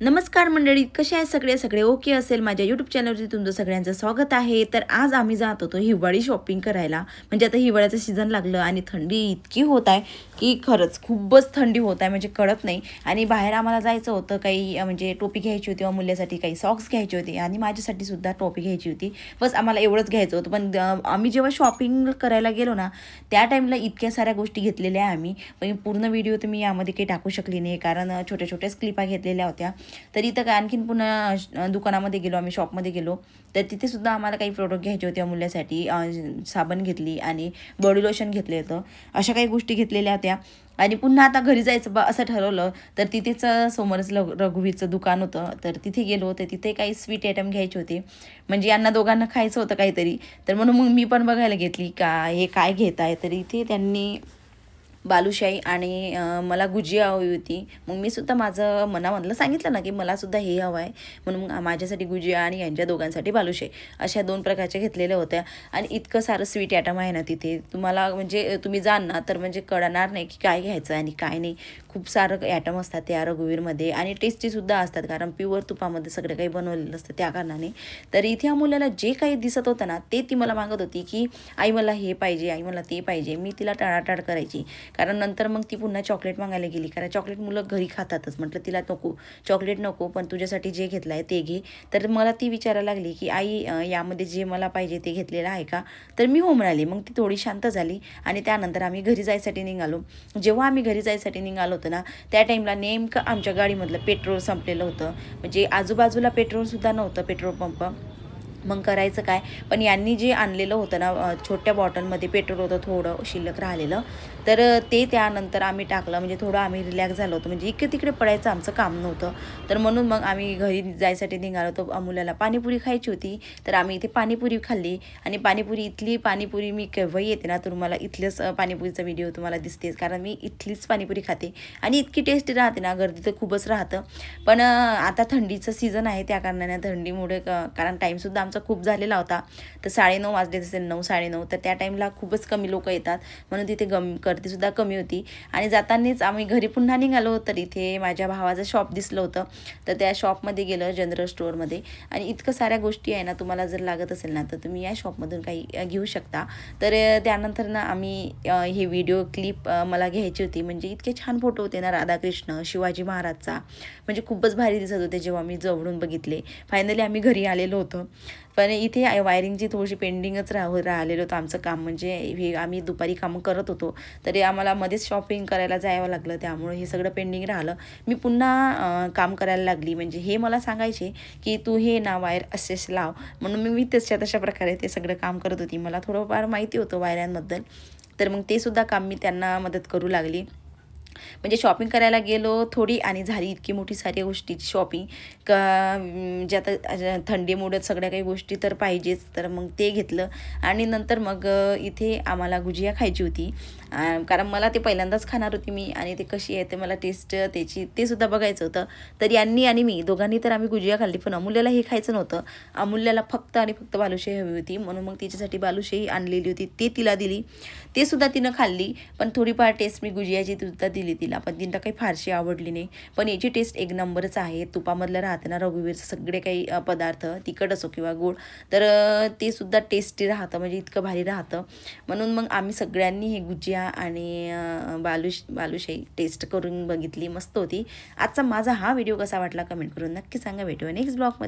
नमस्कार मंडळी कसे आहे सगळे? सगळे ओके असेल? माझ्या यूट्यूब चॅनलवरती तुमचं सगळ्यांचं स्वागत आहे. तर आज आम्ही जात होतो हिवाळी शॉपिंग करायला. म्हणजे आता हिवाळ्याचं सीझन लागलं आणि थंडी इतकी होत आहे की खरंच खूपच थंडी होत आहे म्हणजे कळत नाही. आणि बाहेर आम्हाला जायचं होतं काही म्हणजे टोपी घ्यायची होती अमूल्यासाठी काही सॉक्स घ्यायचे होते आणि माझ्यासाठी सुद्धा टोपी घ्यायची होती. बस आम्हाला एवढंच घ्यायचं होतं. पण आम्ही जेव्हा शॉपिंग करायला गेलो ना त्या टाईमला इतक्या साऱ्या गोष्टी घेतलेल्या आहे आम्ही. पण पूर्ण व्हिडिओ तर मी यामध्ये काही टाकू शकली नाही कारण छोट्या छोट्याच क्लिपा घेतलेल्या होत्या. तर इथं काय आणखीन पुन्हा दुकानामध्ये गेलो आम्ही शॉपमध्ये गेलो. तर तिथे सुद्धा आम्हाला काही प्रोडक्ट घ्यायचे होते अमूल्यासाठी साबण घेतली आणि बॉडी लोशन घेतलं होतं. अशा काही गोष्टी घेतलेल्या होत्या. आणि पुन्हा आता घरी जायचं बा असं ठरवलं तर तिथेच समोरच ल रघुवीरचं दुकान होतं. तर तिथे गेलो होतं तिथे काही स्वीट आयटम घ्यायचे होते. म्हणजे यांना दोघांना खायचं होतं काहीतरी. तर म्हणून मग मी पण बघायला घेतली का हे काय घेत आहे तर इथे त्यांनी बालुशाही आणि मला गुजिया हवी होती. मग मी सुद्धा माझं मनामधलं सांगितलं ना की मला सुद्धा हे हवं आहे. म्हणून माझ्यासाठी गुजिया आणि यांच्या दोघांसाठी बालुशाही अशा दोन प्रकारच्या घेतलेल्या होत्या. आणि इतकं सारं स्वीट ॲटम आहे ना तिथे. तुम्हाला म्हणजे तुम्ही जाल ना तर म्हणजे कळणार नाही की काय घ्यायचं आणि काय नाही. खूप सारं ॲटम असतात त्या रघुवीरमध्ये. आणि टेस्टीसुद्धा असतात कारण प्युअर तुपामध्ये सगळं काही बनवलेलं असतं त्या कारणाने. तर इथे मुलाला जे काही दिसत होतं ना ते ती मला मागत होती की आई मला हे पाहिजे आई मला ते पाहिजे. मी तिला टाळाटाळ करायची. कारण नंतर मग ती पुन्हा चॉकलेट मागायला गेली. कारण चॉकलेट मुलं घरी खातातच. म्हटलं तिला नको चॉकलेट नको पण तुझ्यासाठी जे घेतलं आहे ते घे. तर मला ती विचारायला लागली की आई यामध्ये जे मला पाहिजे ते घेतलेलं आहे का? तर मी हो म्हणाली मग ती थोडी शांत झाली आणि त्यानंतर आम्ही घरी जायसाठी निघालो. जेव्हा आम्ही घरी जायसाठी निघालो होतो ना त्या टाईमला नेमकं आमच्या गाडीमधलं पेट्रोल संपलेलं होतं. म्हणजे आजूबाजूला पेट्रोलसुद्धा नव्हतं पेट्रोल पंप मग करायचं काय? पण यांनी जे आणलेलं होतं ना छोट्या बॉटलमध्ये पेट्रोल होतं थोडं शिल्लक राहिलेलं. तर ते त्यानंतर आम्ही टाकलं. म्हणजे थोडं आम्ही रिलॅक्स झालो होतो. म्हणजे इकडे तिकडे पडायचं आमचं काम नव्हतं. तर म्हणून मग आम्ही घरी जायसाठी निघालो होतो. अमूल्याला पाणीपुरी खायची होती. तर आम्ही इथे पाणीपुरी खाल्ली. आणि पाणीपुरी इथली पाणीपुरी मी केव्हाही येते ना तर मला इथलंच पाणीपुरीचा व्हिडिओ तुम्हाला दिसतेच. कारण मी इथलीच पाणीपुरी खाते. आणि इतकी टेस्टी राहते ना गर्दी तर खूपच राहतं. पण आता थंडीचं सीझन आहे. त्या कारणाने थंडीमुळे क- कारण टाईमसुद्धा आमचा खूप झालेला होता. तर साडेनऊ वाजले असेल नऊ साडेनऊ. तर त्या टाईमला खूपच कमी लोक येतात. म्हणून तिथे गम गर्दीसुद्धा कमी होती. आणि जातानाच आम्ही घरी पुन्हा निघालो तर इथे माझ्या भावाचं शॉप दिसलं होतं. तर त्या शॉपमध्ये गेलं जनरल स्टोअरमध्ये आणि इतकं साऱ्या गोष्टी आहे ना तुम्हाला जर लागत असेल ना तर तुम्ही या शॉपमधून काही घेऊ शकता. तर त्यानंतर ना आम्ही हे व्हिडिओ क्लिप मला घ्यायची होती. म्हणजे इतके छान फोटो होते ना राधाकृष्ण शिवाजी महाराजचा. म्हणजे खूपच भारी दिसत होते जेव्हा मी जवळून बघितले. फायनली आम्ही घरी आलेलो होतो. पण इथे वायरिंगची थोडीशी पेंडिंगच राह राहिलेलं होतं आमचं काम. म्हणजे हे आम्ही दुपारी कामं करत होतो. तरी आम्हाला मध्येच शॉपिंग करायला जायला लागलं. त्यामुळे हे सगळं पेंडिंग राहिलं. मी पुन्हा काम करायला लागली. म्हणजे हे मला सांगायचे की तू हे ना वायर असेच लाव. म्हणून मी मी तशा तशा प्रकारे ते सगळं काम करत होती. मला थोडंफार माहिती होतं वायरांबद्दल तर मग ते सुद्धा काम मी त्यांना मदत करू लागली. म्हणजे शॉपिंग करायला गेलो थोडी आणि झाली इतकी मोठी साऱ्या गोष्टीची शॉपिंग का जे आता थंडीमुळे सगळ्या काही गोष्टी तर पाहिजेच. तर मग ते घेतलं आणि नंतर मग इथे आम्हाला गुजिया खायची होती. कारण मला ते पहिल्यांदाच खाणार होती मी आणि ते कशी आहे ते मला टेस्ट त्याची ते सुद्धा बघायचं होतं. तर यांनी आणि मी दोघांनी तर आम्ही गुजिया खाल्ली पण अमूल्याला हे खायचं नव्हतं. अमूल्याला फक्त आणि फक्त बालुशाही हवी होती. म्हणून मग तिच्यासाठी बालुशाही आणलेली होती. ते तिला दिली. ते सुद्धा तिनं खाल्ली. पण थोडीफार टेस्ट मी गुजियाची सुद्धा दिली. दिली तिला. पण तिला काही फारशी आवडली नाही. पण याची टेस्ट एक नंबरच आहे. तुपामधलं राहतं ना रघुवीरचं सगळे काही पदार्थ तिखट असो किंवा गोड तर ते सुद्धा टेस्टी राहतं. म्हणजे इतकं भारी राहतं. म्हणून मग आम्ही सगळ्यांनी हे गुजिया आणि बालुश बालुशाही टेस्ट करून बघितली. मस्त होती. आजचा माझा हा व्हिडिओ कसा वाटला कमेंट करून नक्की सांगा. भेटूया नेक्स्ट ब्लॉगमध्ये